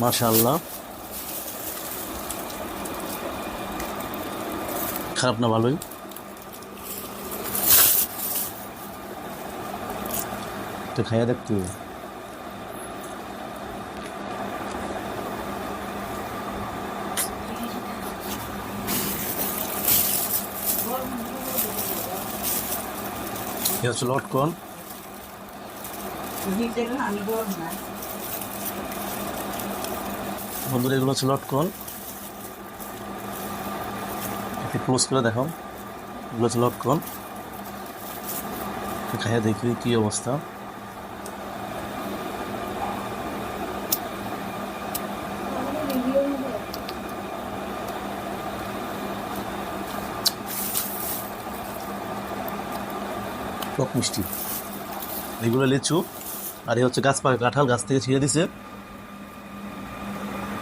মাশাআল্লাহ। খারাপ না ভালোই। তো খাইয়া দেখ তুই। হচ্ছে লটকন। বন্ধুরা, এগুলো হচ্ছে লটকন একটু ক্লোজ করে দেখাও এগুলো হচ্ছে লটকন খাইয়া দেখি কি অবস্থা। টক মিষ্টি। এগুলো লিচু, আর এই হচ্ছে গাছ পাকা, কাঁঠাল গাছ থেকে ছিঁড়ে দিছে।